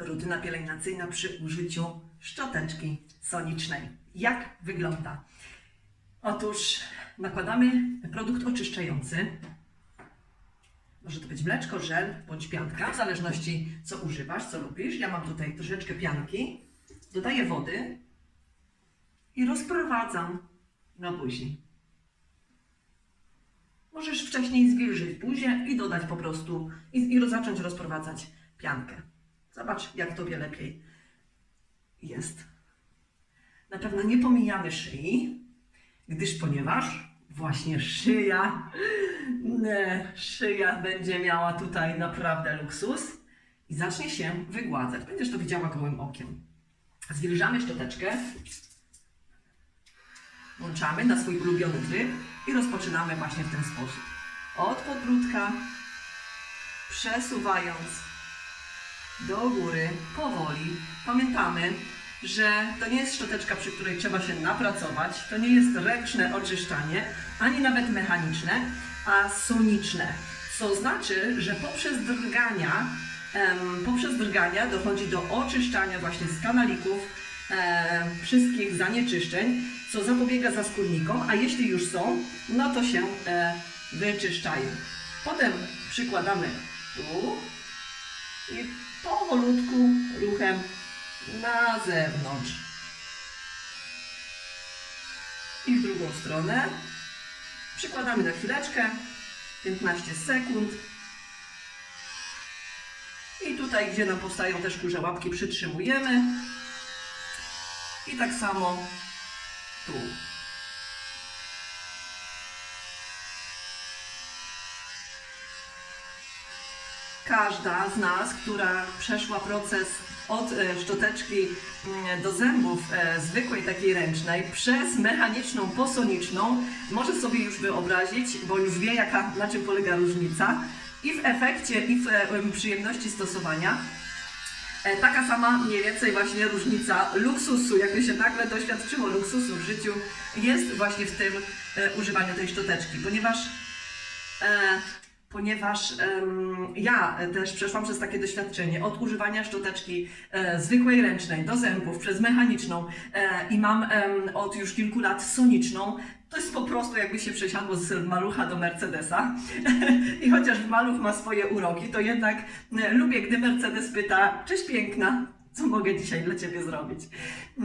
rutyna pielęgnacyjna przy użyciu szczoteczki sonicznej. Jak wygląda? Otóż nakładamy produkt oczyszczający. Może to być mleczko, żel bądź pianka, w zależności co używasz, co lubisz. Ja mam tutaj troszeczkę pianki, dodaję wody i rozprowadzam na buzi. Możesz wcześniej zwilżyć buzię i dodać po prostu i, i zacząć rozprowadzać piankę. Zobacz, jak tobie lepiej jest. Na pewno nie pomijamy szyi, gdyż ponieważ właśnie szyja, szyja będzie miała tutaj naprawdę luksus i zacznie się wygładzać. Będziesz to widziała gołym okiem. Zwilżamy szczoteczkę, włączamy na swój ulubiony tryb i rozpoczynamy właśnie w ten sposób. Od podbródka, przesuwając do góry, powoli. Pamiętamy, że to nie jest szczoteczka, przy której trzeba się napracować, to nie jest ręczne oczyszczanie, ani nawet mechaniczne, a soniczne. Co znaczy, że poprzez drgania, poprzez drgania dochodzi do oczyszczania właśnie z kanalików wszystkich zanieczyszczeń, co zapobiega zaskórnikom, a jeśli już są, no to się e, wyczyszczają. Potem przykładamy tu i powolutku ruchem na zewnątrz. I w drugą stronę. Przykładamy na chwileczkę, 15 sekund. I tutaj, gdzie nam powstają też kurze łapki, przytrzymujemy. I tak samo tu. Każda z nas, która przeszła proces od e, szczoteczki mm, do zębów e, zwykłej takiej ręcznej przez mechaniczną posoniczną, może sobie już wyobrazić, bo już wie jaka, na czym polega różnica i w efekcie i w e, em, przyjemności stosowania. Taka sama mniej więcej właśnie różnica luksusu, jakby się nagle doświadczyło luksusu w życiu, jest właśnie w tym używaniu tej szczoteczki, ponieważ ponieważ em, ja też przeszłam przez takie doświadczenie od używania szczoteczki e, zwykłej ręcznej do zębów przez mechaniczną e, i mam em, od już kilku lat soniczną. To jest po prostu jakby się przesiadło z malucha do Mercedesa. I chociaż maluch ma swoje uroki, to jednak e, lubię, gdy Mercedes pyta, cześć piękna, co mogę dzisiaj dla Ciebie zrobić.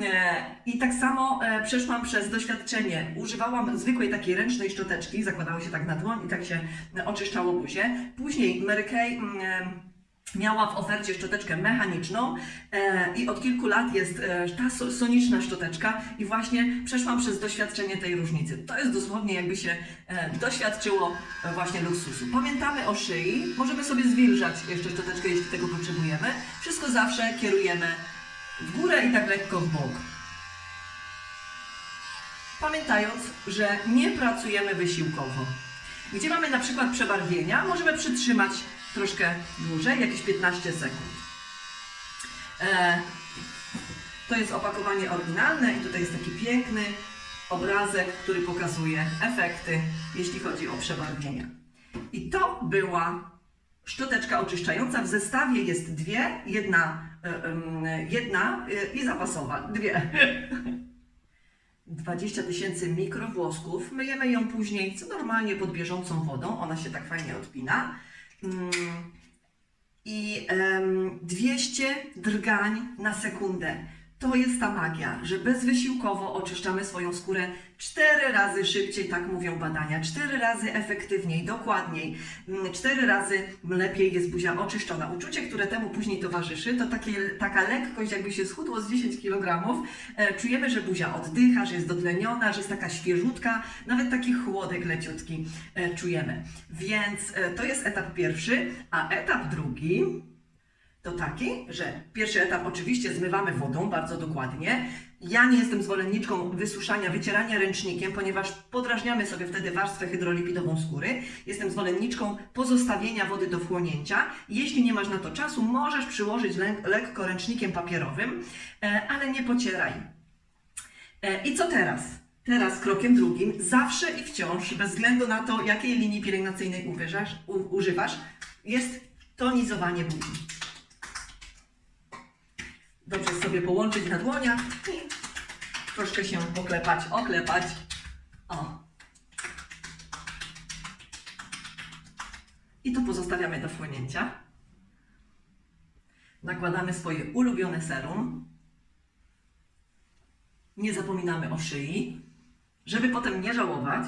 E, I tak samo e, przeszłam przez doświadczenie. Używałam zwykłej takiej ręcznej szczoteczki, zakładało się tak na dłoń i tak się oczyszczało buzię. Później Mary Kay mm, e, miała w ofercie szczoteczkę mechaniczną e, i od kilku lat jest e, ta so, soniczna szczoteczka i właśnie przeszłam przez doświadczenie tej różnicy. To jest dosłownie jakby się e, doświadczyło e, właśnie luksusu. Pamiętamy o szyi, możemy sobie zwilżać jeszcze szczoteczkę, jeśli tego potrzebujemy. Wszystko zawsze kierujemy w górę i tak lekko w bok. Pamiętając, że nie pracujemy wysiłkowo. Gdzie mamy na przykład przebarwienia, możemy przytrzymać troszkę dłużej, jakieś 15 sekund. E, to jest opakowanie oryginalne i tutaj jest taki piękny obrazek, który pokazuje efekty, jeśli chodzi o przebarwienia. I to była szczoteczka oczyszczająca. W zestawie jest dwie, jedna, e, jedna e, i zapasowa, dwie. 20 tysięcy mikrowłosków. Myjemy ją później, co normalnie, pod bieżącą wodą. Ona się tak fajnie odpina. Mm, I em, 200 drgań na sekundę. To jest ta magia, że bezwysiłkowo oczyszczamy swoją skórę cztery razy szybciej, tak mówią badania, cztery razy efektywniej, dokładniej, mm, cztery razy lepiej jest buzia oczyszczona. Uczucie, które temu później towarzyszy, to takie, taka lekkość, jakby się schudło z 10 kg. E, czujemy, że buzia oddycha, że jest dotleniona, że jest taka świeżutka, nawet taki chłodek leciutki e, czujemy. Więc e, to jest etap pierwszy, a etap drugi to taki, że pierwszy etap oczywiście zmywamy wodą bardzo dokładnie. Ja nie jestem zwolenniczką wysuszania, wycierania ręcznikiem, ponieważ podrażniamy sobie wtedy warstwę hydrolipidową skóry. Jestem zwolenniczką pozostawienia wody do wchłonięcia. Jeśli nie masz na to czasu, możesz przyłożyć lek- lekko ręcznikiem papierowym, e, ale nie pocieraj. E, I co teraz? Teraz krokiem drugim, zawsze i wciąż, bez względu na to, jakiej linii pielęgnacyjnej używasz, używasz jest tonizowanie buzi. Dobrze sobie połączyć na dłoniach i troszkę się poklepać, oklepać. O. I to pozostawiamy do wchłonięcia. Nakładamy swoje ulubione serum. Nie zapominamy o szyi, żeby potem nie żałować.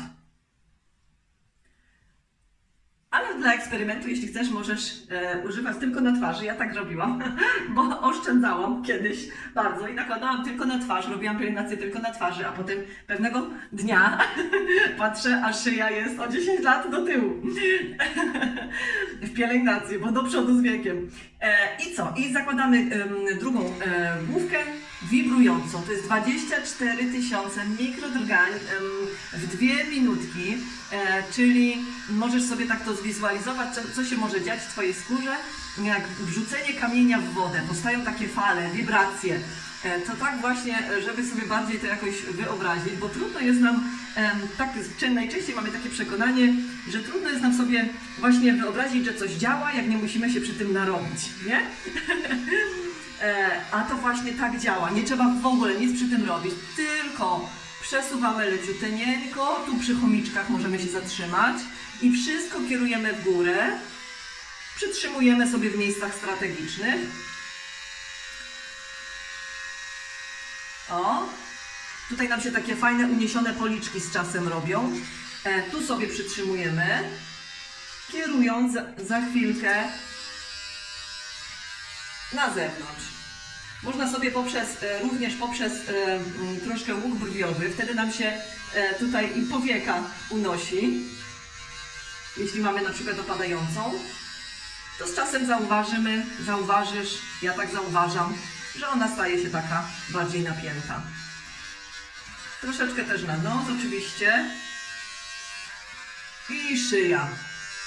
Ale dla eksperymentu, jeśli chcesz, możesz e, używać tylko na twarzy. Ja tak robiłam, bo oszczędzałam kiedyś bardzo i nakładałam tylko na twarz. Robiłam pielęgnację tylko na twarzy, a potem pewnego dnia patrzę, a szyja jest o 10 lat do tyłu w pielęgnacji, bo do przodu z wiekiem. E, I co? I zakładamy em, drugą e, główkę wibrującą. To jest 24 tysiące mikrodrgań w dwie minutki, e, czyli możesz sobie tak to zwizualizować, co, się może dziać w Twojej skórze, jak wrzucenie kamienia w wodę, powstają takie fale, wibracje. E, To tak właśnie, e, żeby sobie bardziej to jakoś wyobrazić, bo trudno jest nam, tak, najczęściej mamy takie przekonanie, że trudno jest nam sobie właśnie wyobrazić, że coś działa, jak nie musimy się przy tym narobić, nie? E, A to właśnie tak działa. Nie trzeba w ogóle nic przy tym robić, tylko przesuwamy leciuteńko, tu przy chomiczkach możemy się zatrzymać i wszystko kierujemy w górę. Przytrzymujemy sobie w miejscach strategicznych. O, tutaj nam się takie fajne uniesione policzki z czasem robią. E, tu sobie przytrzymujemy, kierując za, za chwilkę na zewnątrz. Można sobie poprzez, e, również poprzez e, troszkę łuk brwiowy, wtedy nam się e, tutaj i powieka unosi. Jeśli mamy na przykład opadającą, to z czasem zauważymy, zauważysz, ja tak zauważam, że ona staje się taka bardziej napięta. Troszeczkę też na nos oczywiście. I szyja.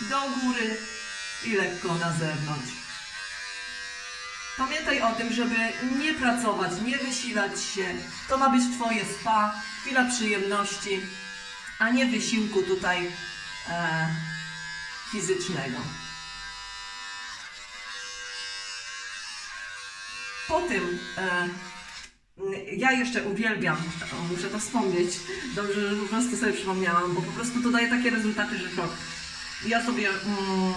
Do góry i lekko na zewnątrz. Pamiętaj o tym, żeby nie pracować, nie wysilać się. To ma być Twoje spa, chwila przyjemności, a nie wysiłku tutaj e, fizycznego. Po tym e, ja jeszcze uwielbiam, muszę to wspomnieć, dobrze, że po prostu sobie przypomniałam, bo po prostu to daje takie rezultaty, że szok. Ja sobie... Mm,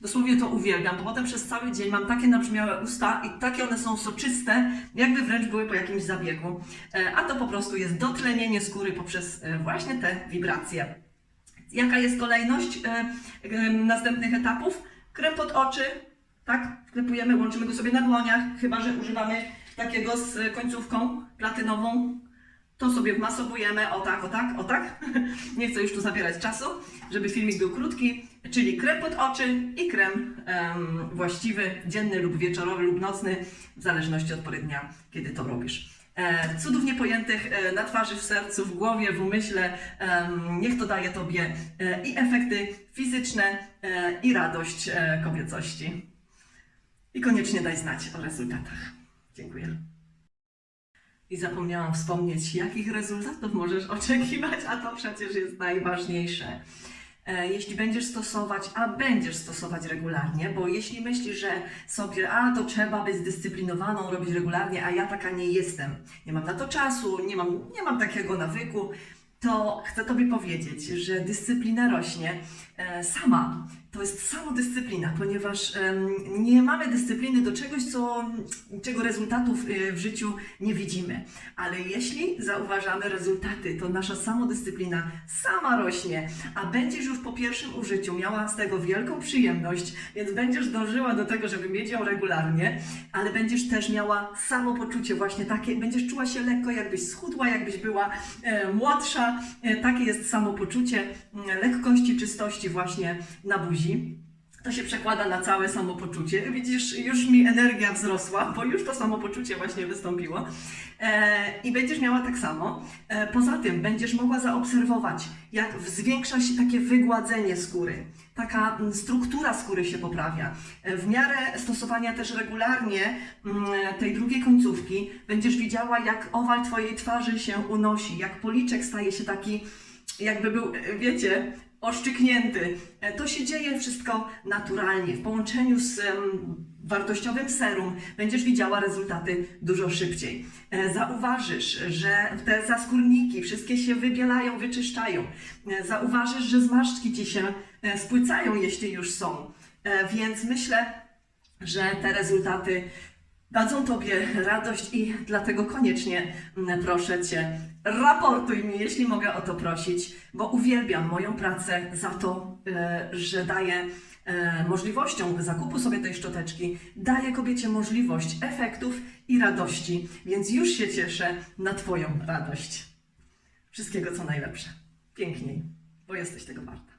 Dosłownie to uwielbiam, bo potem przez cały dzień mam takie nabrzmiałe usta i takie one są soczyste, jakby wręcz były po jakimś zabiegu. E, A to po prostu jest dotlenienie skóry poprzez e, właśnie te wibracje. Jaka jest kolejność e, następnych etapów? Krem pod oczy, tak? Wklepujemy, łączymy go sobie na dłoniach, chyba że używamy takiego z końcówką platynową. To sobie wmasowujemy, o tak, o tak, o tak. Nie chcę już tu zabierać czasu, żeby filmik był krótki, czyli krem pod oczy i krem em, właściwy, dzienny lub wieczorowy lub nocny, w zależności od pory dnia, kiedy to robisz. E, cudów niepojętych e, na twarzy, w sercu, w głowie, w umyśle. niech to daje Tobie e, i efekty fizyczne, i radość kobiecości. I koniecznie daj znać o rezultatach. Dziękuję. I zapomniałam wspomnieć, jakich rezultatów możesz oczekiwać, a to przecież jest najważniejsze. E, Jeśli będziesz stosować, a będziesz stosować regularnie, bo jeśli myślisz, że sobie, a to trzeba być zdyscyplinowaną, robić regularnie, a ja taka nie jestem, nie mam na to czasu, nie mam, nie mam takiego nawyku, to chcę Tobie powiedzieć, że dyscyplina rośnie sama. To jest samodyscyplina, ponieważ nie mamy dyscypliny do czegoś, co, czego rezultatów e, w życiu nie widzimy. Ale jeśli zauważamy rezultaty, to nasza samodyscyplina sama rośnie, a będziesz już po pierwszym użyciu miała z tego wielką przyjemność, więc będziesz dążyła do tego, żeby mieć ją regularnie, ale będziesz też miała samopoczucie właśnie takie, będziesz czuła się lekko, jakbyś schudła, jakbyś była e, młodsza. E, takie jest samopoczucie lekkości, czystości właśnie na buzi. To się przekłada na całe samopoczucie. Widzisz, już mi energia wzrosła, bo już to samopoczucie właśnie wystąpiło. E, I będziesz miała tak samo. E, poza tym będziesz mogła zaobserwować, jak zwiększa się takie wygładzenie skóry. Taka mm, struktura skóry się poprawia. E, w miarę stosowania też regularnie mm, tej drugiej końcówki będziesz widziała, jak owal Twojej twarzy się unosi, jak policzek staje się taki jakby był, wiecie, oszczyknięty. E, To się dzieje wszystko naturalnie. W połączeniu z wartościowym serum będziesz widziała rezultaty dużo szybciej. E, Zauważysz, że te zaskórniki wszystkie się wybielają, wyczyszczają. E, Zauważysz, że zmarszczki ci się spłycają, jeśli już są. Więc myślę, że te rezultaty dadzą Tobie radość i dlatego koniecznie proszę Cię, raportuj mi, jeśli mogę o to prosić, bo uwielbiam moją pracę za to, e, że daję e, możliwością zakupu sobie tej szczoteczki, daję kobiecie możliwość efektów i radości, więc już się cieszę na Twoją radość. Wszystkiego co najlepsze. Piękniej, bo jesteś tego warta.